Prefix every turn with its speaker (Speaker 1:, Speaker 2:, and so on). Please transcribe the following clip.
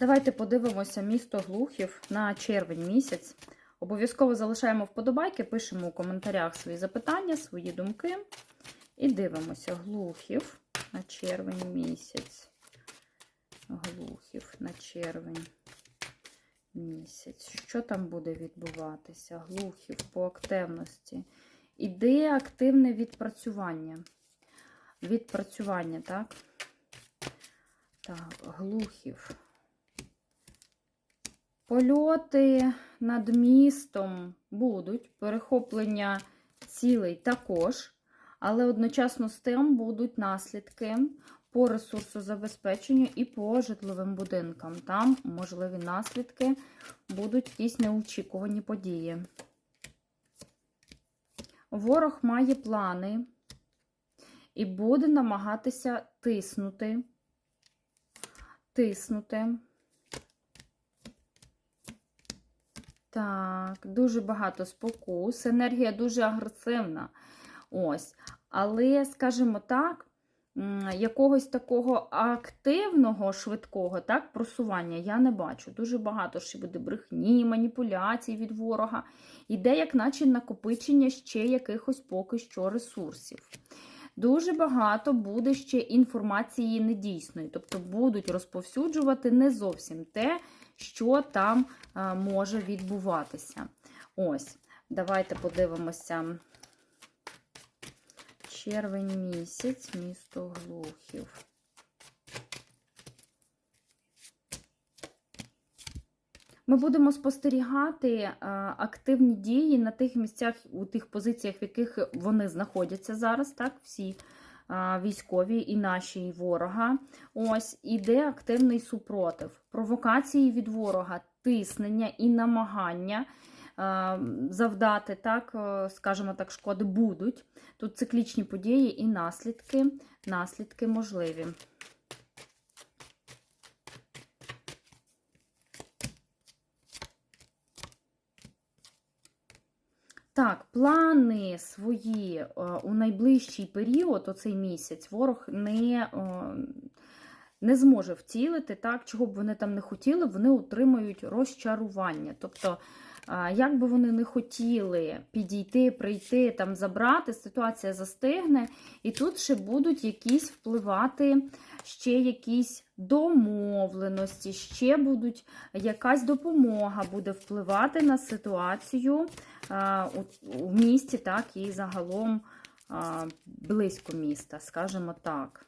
Speaker 1: Давайте подивимося місто Глухів на червень місяць. Обов'язково залишаємо вподобайки, пишемо у коментарях свої запитання, свої думки. І дивимося Глухів на червень місяць. Глухів на червень місяць. Що там буде відбуватися? Глухів по активності. Іде активне відпрацювання. Відпрацювання, так? Так, глухів. Польоти над містом будуть, перехоплення цілей також, але одночасно з тим будуть наслідки по ресурсозабезпеченню і по житловим будинкам. Там можливі наслідки будуть якісь неочікувані події. Ворог має плани і буде намагатися тиснути, тиснути. Так, дуже багато спокус, енергія дуже агресивна. Ось. Але, скажімо так, якогось такого активного, швидкого так, просування я не бачу. Дуже багато ще буде брехні, маніпуляцій від ворога. Іде, як наче накопичення ще якихось поки що ресурсів. Дуже багато буде ще інформації недійсної, тобто будуть розповсюджувати не зовсім те, що там може відбуватися. Ось, давайте подивимося. Червень місяць, місто Глухів. Ми будемо спостерігати е, активні дії на тих місцях, у тих позиціях, в яких вони знаходяться зараз, так, всі е, військові і наші і ворога. Ось іде активний супротив, провокації від ворога, тиснення і намагання завдати, так, е, скажімо так, шкоди будуть. Тут циклічні події і наслідки, наслідки можливі. Так, плани свої е, у найближчий період, оцей місяць, ворог не, е, не зможе втілити, так, чого б вони там не хотіли, вони отримають розчарування. Тобто, як би вони не хотіли підійти, прийти, там, забрати, ситуація застигне, і тут ще будуть якісь впливати ще якісь домовленості, ще будуть якась допомога буде впливати на ситуацію у, місті, так, і загалом близько міста, скажімо так.